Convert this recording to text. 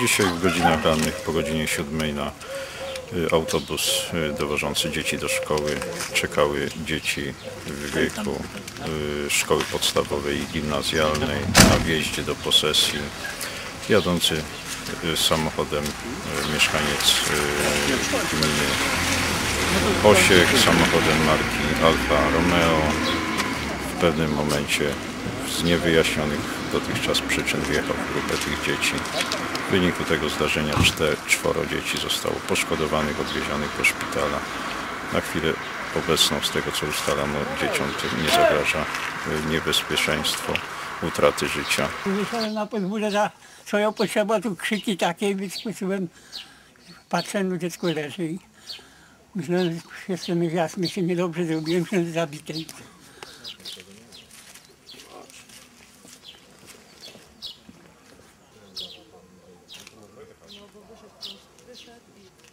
Dzisiaj w godzinach rannych, po godzinie 7 na y, autobus y, dowożący dzieci do szkoły czekały dzieci w wieku y, szkoły podstawowej i gimnazjalnej na wjeździe do posesji. Jadący samochodem mieszkaniec gminy Osiek samochodem marki Alfa Romeo w pewnym momencie z niewyjaśnionych dotychczas przyczyn wjechał w grupę tych dzieci. W wyniku tego zdarzenia czworo dzieci zostało poszkodowanych, odwiezionych do szpitala. Na chwilę obecną, z tego co ustalano, dzieciom nie zagraża y, niebezpieczeństwo utraty życia. Wyszedłem na podwórze za swoją potrzebę, tu krzyki takie, wyskoczyłem, patrzę, no dziecko leży i myślałem, że jestem jasny, się niedobrze zrobiłem, że zabity. вышивку. Дышат бить.